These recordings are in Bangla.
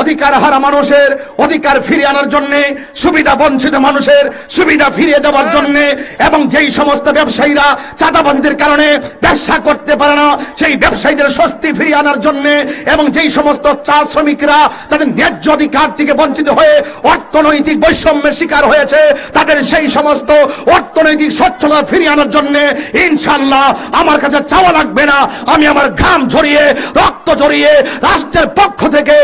অধিকার হারা মানুষের অধিকার ফিরিয়ে আনার জন্য, সুবিধা বঞ্চিত মানুষের সুবিধা ফিরিয়ে দেওয়ার জন্য, এবং যেই সমস্ত ব্যবসায়ীরা চাঁদাবাজিদের কারণে ব্যবসা করতে পারে না, সেই ব্যবসায়ীদের স্বস্তি ফিরিয়ে আনার জন্য, এবং যেই সমস্ত চা শ্রমিকরা তাদের ন্যায্য অধিকার থেকে বঞ্চিত হয়ে অর্থনৈতিক বৈষম্যের শিকার হয়েছে, তাদের সেই সমস্ত অর্থনৈতিক সচ্ছলতা ফিরিয়ে আনার জন্য ইনশাল্লাহ আমার কাছে চাওয়া লাগবে না। আমি আমার ঘাম ঝরিয়ে, রক্ত ঝরিয়ে, রাষ্ট্রের পক্ষ থেকে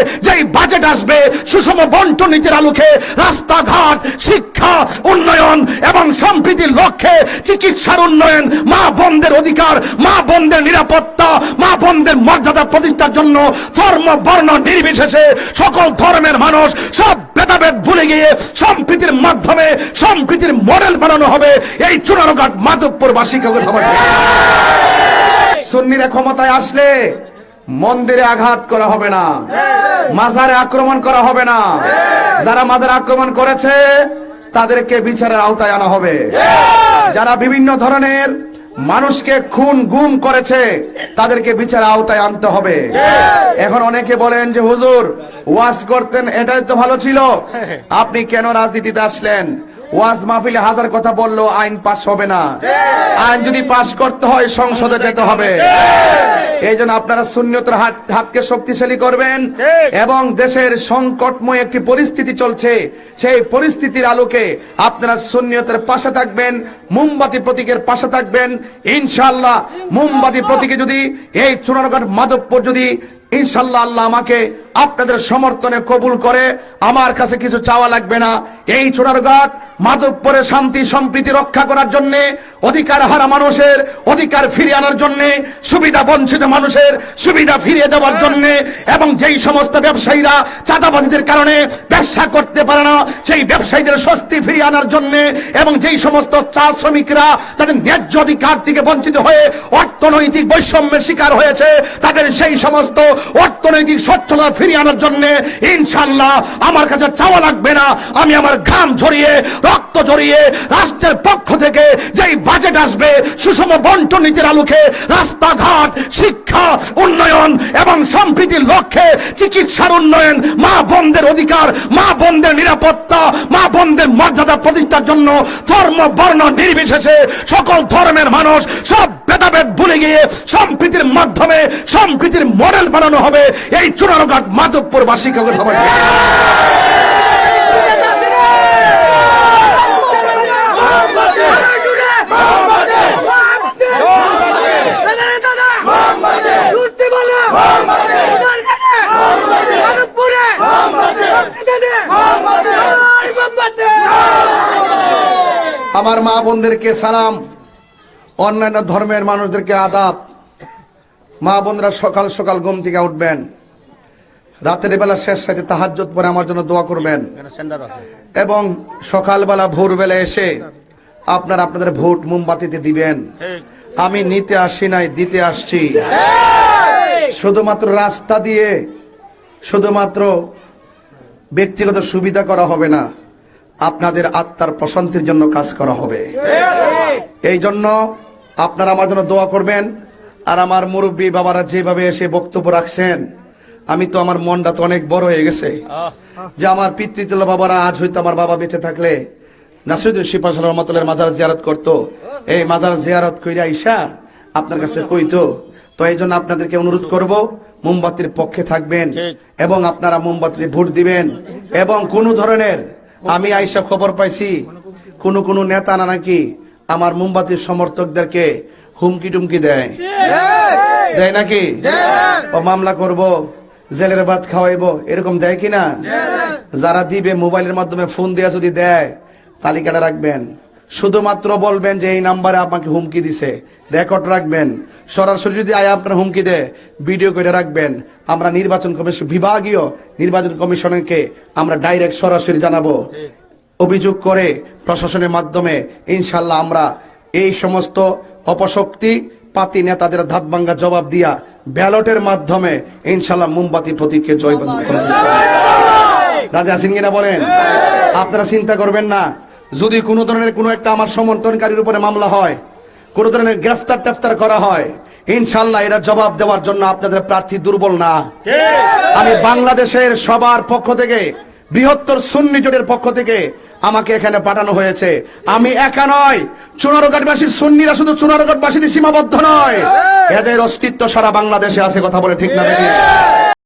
বাজেট আসবে। সুষম বন্টন নীতির আলোকে রাস্তাঘাট শিক্ষা উন্নয়ন এবং সম্প্রীতির লক্ষ্যে চিকিৎসার উন্নয়ন মা বোনদের অধিকার মা বোনদের নিরাপত্তা মা বোনদের মর্যাদা প্রতিষ্ঠার জন্য ধর্ম বর্ণ নির্বিশেষে সকল ধর্মের মানুষ সব ভেদাভেদ ভুলে গিয়ে সম্প্রীতির মাধ্যমে সম্প্রীতির মডেল বানানো হবে। এই চুনারঘাট মাধবপুরবাসীকে কথা সুন্নিরা ক্ষমতায় আসলে মন্দিরে আঘাত করা হবে না। মাজারে আক্রমণ করা হবে না। যারা মাজারে আক্রমণ করেছে, তাদেরকে বিচারের আওতায় আনা হবে। যারা বিভিন্ন ধরনের মানুষকে খুন, গুম করেছে, তাদেরকে বিচারের আওতায় আনতে হবে। এখন অনেকে বলেন যে, হুজুর, ওয়াজ করতেন, এটাই তো ভালো ছিল। আপনি কেন রাজনীতিতে আসলেন? ওয়াজ মাহফিলে হাজার কথা বলল আইন পাশ হবে না। আইন যদি পাশ করতে হয়, সংসদে যেতে হবে। এই জন্য আপনারা শূন্যতার হাতকে শক্তিশালী করবেন এবং দেশের সংকটময় একটি পরিস্থিতি চলছে। সেই পরিস্থিতির আলোকে আপনারা শূন্যতার পাশে থাকবেন, মোমবাতি প্রতীকের পাশে থাকবেন। ইনশাআল্লাহ, মোমবাতি প্রতীকে যদি, এই চুনারগড় মাধবপুর যদি ইনশাল্লাহ আল্লাহ আমাকে আপনাদের সমর্থনে কবুল করে আমার কাছে কিছু চাওয়া লাগবে না। এই চোরারঘাট মাধবপুরে শান্তি, সম্প্রীতি রক্ষা করার জন্য, অধিকার হারা মানুষের অধিকার ফিরিয়ে আনার জন্য, সুবিধা বঞ্চিত মানুষের সুবিধা ফিরিয়ে দেওয়ার জন্য, এবং যেই সমস্ত ব্যবসায়ীরা চাঁদাবাজিদের কারণে ব্যবসা করতে পারে না, সেই ব্যবসায়ীদের স্বস্তি ফিরিয়ে আনার জন্য, এবং যেই সমস্ত চা শ্রমিকরা তাদের ন্যায্য অধিকার থেকে বঞ্চিত হয়ে অর্থনৈতিক বৈষম্যের শিকার হয়েছে, তাদের সেই সমস্ত অর্থনৈতিক সচ্ছলতা ফিরিয়ে আনার জন্য ইনশাল্লাহ আমার কাছে চাওয়া লাগবে না। আমি আমার ঘাম ঝরিয়ে, রক্ত ঝরিয়ে রাষ্ট্রের পক্ষ থেকে যেই বাজেট আসবে, সুষম বন্টন নীতির আলোকে রাস্তাঘাট, শিক্ষা, উন্নয়ন এবং সম্প্রীতির লক্ষ্যে চিকিৎসার উন্নয়ন, মা বোনদের অধিকার, মা বোনদের নিরাপত্তা, মা বোনদের মর্যাদা প্রতিষ্ঠার জন্য ধর্ম, বর্ণ নির্বিশেষে সকল ধর্মের মানুষ সব ভেদাভেদ ভুলে গিয়ে সম্প্রীতির মাধ্যমে সম্প্রীতির মডেল বানানো হবে। এই চুনারঘাট মাধবপুরবাসীকে কথা বলতে আমার মা বোনদেরকে সালাম। অন্যান্য ধর্মের মানুষদেরকে আদাব। মা বোনরা সকাল সকাল ঘুম থেকে উঠবেন। রাতের বেলা শেষ সাথে তাহাজ্জত পরে আমার জন্য দোয়া করবেন। এবং সকালবেলা ভোরবেলা এসে আপনারা আপনাদের ভোট মোমবাতিতে দিবেন। আমি নিতে আসি নাই, দিতে আসছি। শুধুমাত্র রাস্তা দিয়ে শুধুমাত্র ব্যক্তিগত সুবিধা করা হবে না, আপনাদের আত্মার প্রশান্তির জন্য কাজ করা হবে। এই জন্য আপনারা আমার জন্য দোয়া করবেন। আর আমার মুরব্বী বাবারা যেভাবে এসে বক্তব্য রাখছেন আমি তো আমার মনটা তো অনেক বড় হয়ে গেছে। যে আমার পিতৃতুল্য বাবারা আজ হয়তো আমার বাবা বেঁচে থাকলে নাসিরুদ্দিন শিপাস রহমতুল্লাহ মাজার জিয়ারত করতো। এই মাজার জিয়ারত কইরা আইসা আপনার কাছে কইতো তো এই জন্য আপনাদেরকে অনুরোধ করব মোমবাতির পক্ষে থাকবেন এবং আপনারা মোমবাতিতে ভোট দিবেন এবং কোন ধরনের আমি আইসা খবর পাইছি কোন কোন নেতা না নাকি আমার মোমবাতির সমর্থকদেরকে হুমকি টুমকি দেয়। দেয় নাকি? ও মামলা করব জেলের ভাত খাওয়াইবো এরকম দেয় কিনা? যারা দিবে মোবাইলের মাধ্যমে ফোন দেয়া যদি দেয় তালিকাটা রাখবেন। শুধুমাত্র বলবেন যে এই নাম্বারে আপনাকে হুমকি দিছে। রেকর্ড রাখবেন। সরাসরি যদি আয় আপনার হুমকি দেয় ভিডিও করে রাখবেন। আমরা নির্বাচন কমিশন বিভাগীয় নির্বাচন কমিশনকে আমরা ডাইরেক্ট সরাসরি জানাব। অভিযোগ করে প্রশাসনের মাধ্যমে ইনশাল্লাহ আমরা এই সমস্ত অপশক্তি পাতি নেতাদের ধাত ভাঙ্গা জবাব দিয়া ব্যালটের মাধ্যমে ইনশাল্লাহ মোমবাতি প্রতীককে জয় রাজা আছেন কিনা বলেন? আপনারা চিন্তা করবেন না। যদি কোনো ধরনের কোনো একটা আমার সমর্থনকারীর উপরে মামলা হয় কোনো ধরনের গ্রেফতার টেফতার করা হয় ইনশাল্লাহ এরা জবাব দেওয়ার জন্য আপনাদের প্রার্থী দুর্বল না। আমি বাংলাদেশের সবার পক্ষ থেকে বৃহত্তর সুন্নি জোটের পক্ষ থেকে আমাকে এখানে পাঠানো হয়েছে। আমি একা নয়। চুনারঘাটবাসীর সুন্নিরা শুধু চুনারঘাটবাসীদের সীমাবদ্ধ নয়। এদের অস্তিত্ব সারা বাংলাদেশে আছে, কথা বলে ঠিক না?